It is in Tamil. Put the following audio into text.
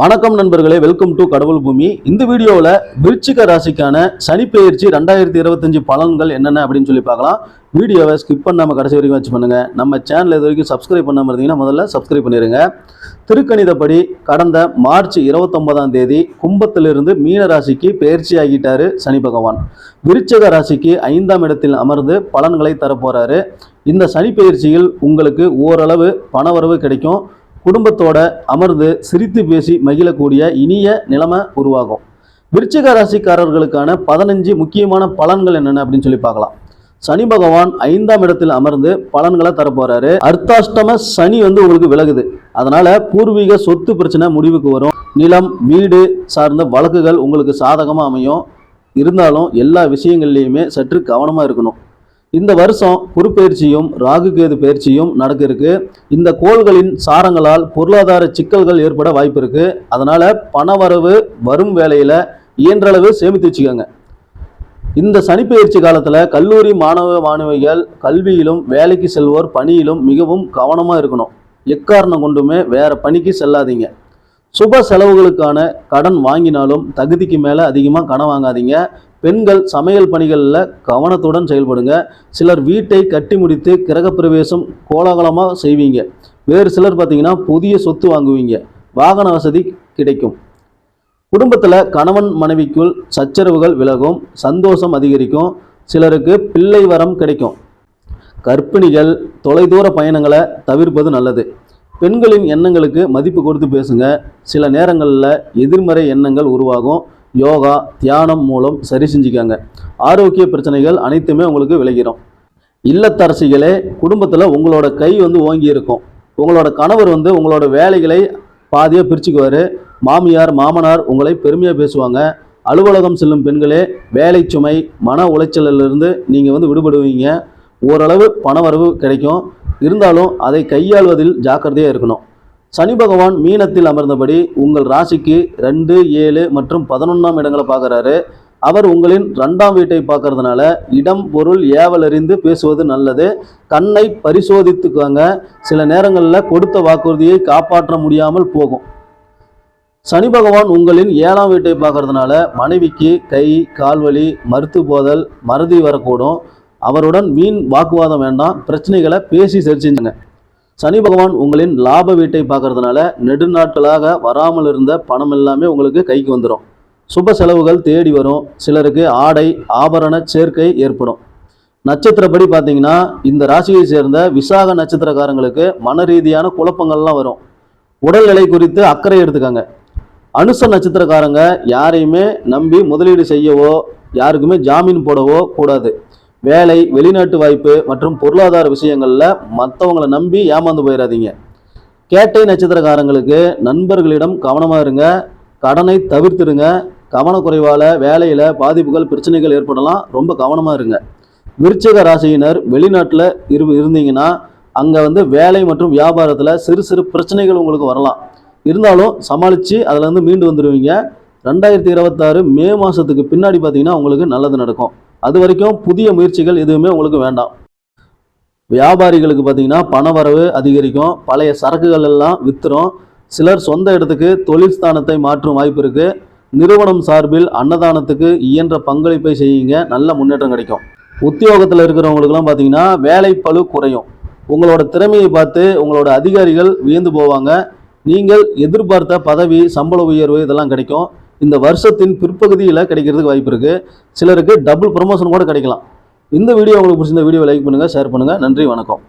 வணக்கம் நண்பர்களே வெல்கம் டு கடவுள் பூமி. இந்த வீடியோவில் விருச்சிக ராசிக்கான சனிப்பெயர்ச்சி ரெண்டாயிரத்தி இருபத்தஞ்சு பலன்கள் என்னென்ன அப்படின்னு சொல்லி பார்க்கலாம். வீடியோவை ஸ்கிப் பண்ணாமல் கடைசி வரைக்கும் வச்சு பண்ணுங்க. நம்ம சேனல் இது வரைக்கும் சப்ஸ்கிரைப் பண்ணாமல் இருந்தீங்கன்னா முதல்ல சப்ஸ்கிரைப் பண்ணிடுங்க திருக்கணிதப்படி கடந்த மார்ச் இருபத்தொன்பதாம் தேதி கும்பத்திலிருந்து மீன ராசிக்கு பயிற்சி ஆகிட்டாரு சனி பகவான். விருச்சக ராசிக்கு ஐந்தாம் இடத்தில் அமர்ந்து பலன்களை தரப்போறாரு. இந்த சனி பயிற்சியில் உங்களுக்கு ஓரளவு பணவரவு கிடைக்கும். குடும்பத்தோட அமர்ந்து சிரித்து பேசி மகிழக்கூடிய இனிய நிலைமை உருவாகும். விருச்சிக ராசிக்காரர்களுக்கான பதினஞ்சு முக்கியமான பலன்கள் என்னென்ன அப்படின்னு சொல்லி பார்க்கலாம். சனி பகவான் ஐந்தாம் இடத்தில் அமர்ந்து பலன்களை தரப்போறாரு அர்த்தாஷ்டம சனி வந்து உங்களுக்கு விலகுது. அதனால பூர்வீக சொத்து பிரச்சனை முடிவுக்கு வரும். நிலம் வீடு சார்ந்த வழக்குகள் உங்களுக்கு சாதகமாக அமையும். இருந்தாலும் எல்லா விஷயங்கள்லையுமே சற்று கவனமாக இருக்கணும். இந்த வருஷம் குறுப்பெயர்ச்சியும் ராகு கேது பயிற்சியும் நடக்க இருக்கு இந்த கோள்களின் சாரங்களால் பொருளாதார சிக்கல்கள் ஏற்பட வாய்ப்பு இருக்கு அதனால பணவரவு வரும் வேலையில இயன்றளவு சேமித்து வச்சுக்கோங்க. இந்த சனிப்பெயர்ச்சி காலத்துல கல்லூரி மாணவ மாணவிகள் கல்வியிலும் வேலைக்கு செல்வோர் பணியிலும் மிகவும் கவனமா இருக்கணும். எக்காரணம் கொண்டுமே வேற பணிக்கு செல்லாதீங்க. சுப செலவுகளுக்கான கடன் வாங்கினாலும் தகுதிக்கு மேலே அதிகமாக கடன் வாங்காதீங்க. பெண்கள் சமையல் பணிகளில் கவனத்துடன் செயல்படுங்க. சிலர் வீட்டை கட்டி முடித்து கிரகப்பிரவேசம் கோலாகலமாக செய்வீங்க. வேறு சிலர் பார்த்தீங்கன்னா புதிய சொத்து வாங்குவீங்க. வாகன வசதி கிடைக்கும். குடும்பத்தில் கணவன் மனைவிக்குள் சச்சரவுகள் விலகும். சந்தோஷம் அதிகரிக்கும். சிலருக்கு பிள்ளை வரம் கிடைக்கும். கர்ப்பிணிகள் தொலைதூர பயணங்களை தவிர்ப்பது நல்லது. பெண்களின் எண்ணங்களுக்கு மதிப்பு கொடுத்து பேசுங்க. சில நேரங்களில் எதிர்மறை எண்ணங்கள் உருவாகும். யோகா தியானம் மூலம் சரி செஞ்சுக்காங்க. ஆரோக்கிய பிரச்சனைகள் அனைத்துமே உங்களுக்கு விளைகிறோம். இல்லத்தரசிகளே குடும்பத்தில் உங்களோட கை வந்து ஓங்கி இருக்கும். உங்களோட கணவர் வந்து உங்களோட வேலைகளை பாதியாக பிரிச்சுக்குவார். மாமியார் மாமனார் உங்களை பெருமையாக பேசுவாங்க. அலுவலகம் செல்லும் பெண்களே வேலை சுமை மன உளைச்சலிலிருந்து நீங்கள் வந்து விடுபடுவீங்க. ஓரளவு பணவரவு கிடைக்கும். இருந்தாலும் அதை கையாள்வதில் ஜாக்கிரதையாக இருக்கணும். சனி பகவான் மீனத்தில் அமர்ந்தபடி உங்கள் ராசிக்கு ரெண்டு ஏழு மற்றும் பதினொன்றாம் இடங்களை பார்க்குறாரு. அவர் உங்களின் ரெண்டாம் வீட்டை பார்க்கறதுனால இடம் பொருள் ஏவல் அறிந்து பேசுவது நல்லது. கண்ணை பரிசோதித்துக்கோங்க. சில நேரங்களில் கொடுத்த வாக்குறுதியை காப்பாற்ற முடியாமல் போகும். சனி பகவான் உங்களின் ஏழாம் வீட்டை பார்க்கறதுனால மனைவிக்கு கை கால்வலி மருத்து போதல் மறதி வரக்கூடும். அவருடன் வீண் வாக்குவாதம் வேண்டாம் பிரச்சனைகளை பேசி சரி செஞ்சுங்க சனி பகவான் உங்களின் லாப வீட்டை பார்க்கறதுனால நெடுநாட்களாக வராமல் இருந்த பணம் எல்லாமே உங்களுக்கு கைக்கு வந்துடும் சுப செலவுகள் தேடி வரும். சிலருக்கு ஆடை ஆபரண சேர்க்கை ஏற்படும். நட்சத்திரப்படி பார்த்தீங்கன்னா இந்த ராசியை சேர்ந்த விசாக நட்சத்திரக்காரங்களுக்கு மன ரீதியான குழப்பங்கள்லாம் வரும். உடல்நிலை குறித்து அக்கறை எடுத்துக்கங்க. அனுச நட்சத்திரக்காரங்க யாரையுமே நம்பி முதலீடு செய்யவோ யாருக்குமே ஜாமீன் போடவோ கூடாது. வேலை வெளிநாட்டு வாய்ப்பு மற்றும் பொருளாதார விஷயங்களில் மற்றவங்களை நம்பி ஏமாந்து போயிடாதீங்க கேட்டை நட்சத்திரக்காரங்களுக்கு நண்பர்களிடம் கவனமாக இருங்க. கடனை தவிர்த்துடுங்க. கவனக்குறைவால் வேலையில் பாதிப்புகள் பிரச்சனைகள் ஏற்படலாம். ரொம்ப கவனமாக இருங்க. விருச்சக ராசியினர் வெளிநாட்டில் இரு இருந்தீங்கன்னா அங்கே வந்து வேலை மற்றும் வியாபாரத்தில் சிறு சிறு பிரச்சனைகள் உங்களுக்கு வரலாம். இருந்தாலும் சமாளித்து அதில் மீண்டு வந்துடுவீங்க ரெண்டாயிரத்தி இருபத்தாறு மே மாதத்துக்கு பின்னாடி பார்த்தீங்கன்னா உங்களுக்கு நல்லது நடக்கும். அது வரைக்கும் புதிய முயற்சிகள் எதுவுமே உங்களுக்கு வேண்டாம். வியாபாரிகளுக்கு பார்த்தீங்கன்னா பண வரவு அதிகரிக்கும். பழைய சரக்குகள் எல்லாம் வித்துரும். சிலர் சொந்த இடத்துக்கு தொழில் ஸ்தானத்தை மாற்றும் வாய்ப்பு இருக்கு. நிறுவனம் சார்பில் அன்னதானத்துக்கு இயன்ற பங்களிப்பை செய்யுங்க. நல்ல முன்னேற்றம் கிடைக்கும். உத்தியோகத்தில் இருக்கிறவங்களுக்குலாம் பார்த்தீங்கன்னா வேலை பளு குறையும். உங்களோட திறமையை பார்த்து உங்களோட அதிகாரிகள் வியந்து போவாங்க. நீங்கள் எதிர்பார்த்த பதவி சம்பள உயர்வு இதெல்லாம் கிடைக்கும். இந்த வருஷத்தின் பிற்பகுதியில் கிடைக்கிறதுக்கு வாய்ப்பு இருக்குது சிலருக்கு டபுள் ப்ரொமோஷன் கூட கிடைக்கலாம். இந்த வீடியோ உங்களுக்கு பிடிச்சிருந்த வீடியோ லைக் பண்ணுங்கள் ஷேர் பண்ணுங்கள் நன்றி வணக்கம்.